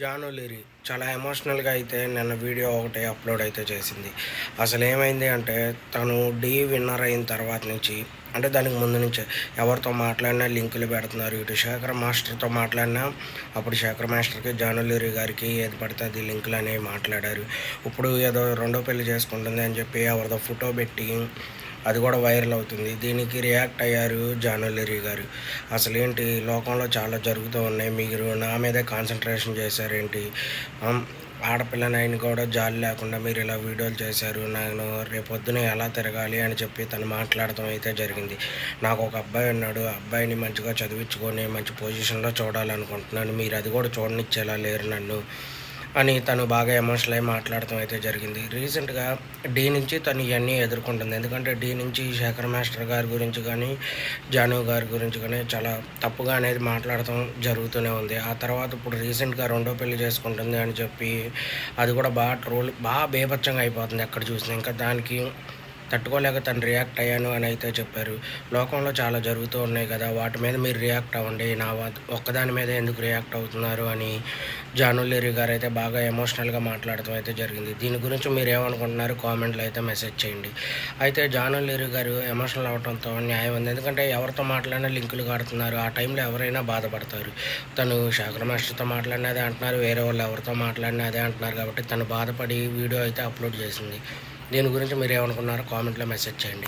జానులిరి చాలా ఎమోషనల్గా అయితే నిన్న వీడియో ఒకటి అప్లోడ్ అయితే చేసింది. అసలు ఏమైంది అంటే తను డీ విన్నర్ అయిన తర్వాత నుంచి అంటే దానికి ముందు నుంచి ఎవరితో మాట్లాడినా లింకులు పెడుతున్నారు. ఇటు శేఖర్ మాస్టర్తో మాట్లాడినా అప్పుడు శేఖర్ మాస్టర్కి జానులిరి గారికి ఏది పడితే అది లింకులు అనేవి మాట్లాడారు. ఇప్పుడు ఏదో రెండో పెళ్ళి చేసుకుంటుంది అని చెప్పి ఎవరిదో ఫోటో పెట్టి అది కూడా వైరల్ అవుతుంది. దీనికి రియాక్ట్ అయ్యారు జానులరీ గారు. అసలు ఏంటి? లోకంలో చాలా జరుగుతూ ఉన్నాయి. మీరు నా మీదే కాన్సన్ట్రేషన్ చేశారేంటి? ఆడపిల్లనైనా కూడా జాలి లేకుండా మీరు ఇలా వీడియోలు చేశారు నేను రేపొద్దున ఎలా తిరగాలి అని చెప్పి తను మాట్లాడటం అయితే జరిగింది. నాకు ఒక అబ్బాయి ఉన్నాడు ఆ అబ్బాయిని మంచిగా చదివించుకొని మంచి పొజిషన్లో చూడాలనుకుంటున్నాను. మీరు అది కూడా చూడనిచ్చేలా లేరు నన్ను. అని తను బాగా ఎమోషనల్ అయి మాట్లాడటం అయితే జరిగింది. రీసెంట్గా డీ నుంచి తను ఇవన్నీ ఎదుర్కొంటుంది. ఎందుకంటే డీ నుంచి శేఖర్ మాస్టర్ గారి గురించి కానీ జాను గారి గురించి కానీ చాలా తప్పుగా అనేది మాట్లాడటం జరుగుతూనే ఉంది. ఆ తర్వాత ఇప్పుడు రీసెంట్గా రెండో పెళ్ళి చేసుకుంటుంది అని చెప్పి అది కూడా బాగా ట్రోల్ బాగా బేభత్సంగా అయిపోతుంది ఎక్కడ చూసినా. ఇంకా దానికి తట్టుకోలేక తను రియాక్ట్ అయ్యాను అని అయితే చెప్పారు. లోకంలో చాలా జరుగుతూ ఉన్నాయి కదా వాటి మీద మీరు రియాక్ట్ అవ్వండి. నా ఒక్కదాని మీద ఎందుకు రియాక్ట్ అవుతున్నారు అని జానులేరి గారు అయితే బాగా ఎమోషనల్గా మాట్లాడటం అయితే జరిగింది. దీని గురించి మీరు ఏమనుకుంటున్నారు? కామెంట్లు అయితే మెసేజ్ చేయండి. అయితే జానులేరి గారు ఎమోషనల్ అవడంతో న్యాయం ఉంది. ఎందుకంటే ఎవరితో మాట్లాడినా లింకులు కడుతున్నారు. ఆ టైంలో ఎవరైనా బాధపడతారు. తను శాఖర మాస్టర్తో మాట్లాడినదే అంటున్నారు. వేరే వాళ్ళు ఎవరితో మాట్లాడినా అదే అంటున్నారు. కాబట్టి తను బాధపడి వీడియో అయితే అప్లోడ్ చేసింది. దీని గురించి మీరు ఏమనుకున్నారో కామెంట్లో మెసేజ్ చేయండి.